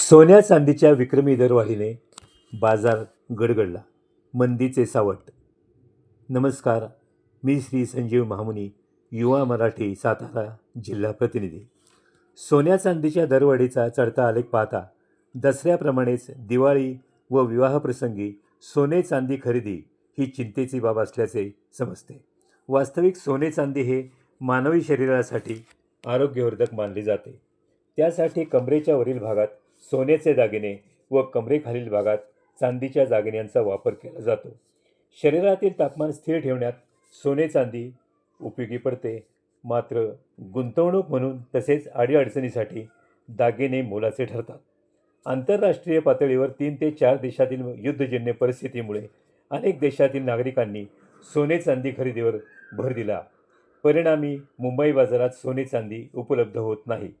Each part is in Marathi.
सोन्या चांदीच्या विक्रमी दरवाढीने बाजार गडगडला. मंदीचे सावट नमस्कार मी श्री संजीव महामुनी युवा मराठी सातारा जिल्हा प्रतिनिधी. सोन्या चांदीच्या दरवाढीचा चढता आलेख पाहता दसऱ्याप्रमाणेच दिवाळी व विवाहप्रसंगी सोने चांदी खरेदी ही चिंतेची बाब असल्याचे समजते. वास्तविक सोने चांदी हे मानवी शरीरासाठी आरोग्यवर्धक मानले जाते. त्यासाठी कमरेच्या वरील भागात सोन्याचे दागिने व कमरेखालील भागात चांदीच्या दागिन्यांचा वापर केला जातो. शरीरातील तापमान स्थिर ठेवण्यात सोने चांदी उपयोगी पडते. मात्र गुंतवणूक म्हणून तसेच अडीअडचणीसाठी दागिने मोलाचे ठरतात. आंतरराष्ट्रीय पातळीवर तीन ते चार देशातील युद्धजन्य परिस्थितीमुळे अनेक देशातील नागरिकांनी सोने चांदी खरेदीवर भर दिला. परिणामी मुंबई बाजारात सोने चांदी उपलब्ध होत नाही.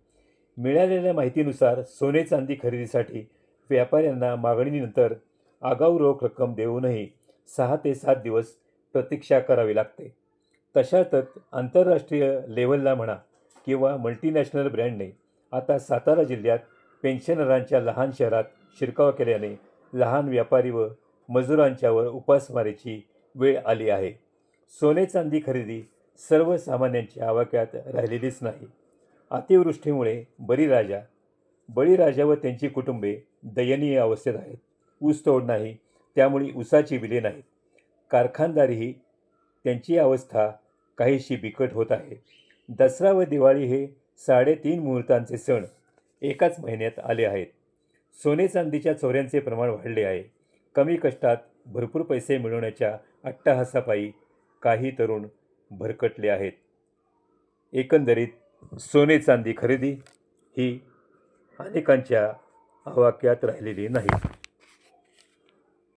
मिळालेल्या माहितीनुसार सोने चांदी खरेदीसाठी व्यापाऱ्यांना मागणीनंतर आगाऊ रोख रक्कम देऊनही सहा ते सात दिवस प्रतीक्षा करावी लागते. तशातच आंतरराष्ट्रीय लेवलला म्हणा किंवा मल्टीनॅशनल ब्रँडने आता सातारा जिल्ह्यात पेन्शनरांच्या लहान शहरात शिरकाव केल्याने लहान व्यापारी व मजुरांच्यावर उपासमारीची वेळ आली आहे. सोने चांदी खरेदी सर्वसामान्यांच्या आवाक्यात राहिलेलीच नाही. अतिवृष्टीमुळे बळीराजा बळीराजा व त्यांची कुटुंबे दयनीय अवस्थेत आहेत. ऊस तोड नाही त्यामुळे ऊसाची बिले नाहीत. कारखानदारीही त्यांची अवस्था काहीशी बिकट होत आहे. दसरा व दिवाळी हे साडेतीन मुहूर्तांचे सण एकाच महिन्यात आले आहेत. सोने चांदीच्या चोऱ्यांचे प्रमाण वाढले आहे. कमी कष्टात भरपूर पैसे मिळवण्याच्या अट्टहासापायी काही तरुण भरकटले आहेत. एकंदरीत सोने चांदी खरेदी ही अनेकांच्या आवाक्यात राहिलेली नाही.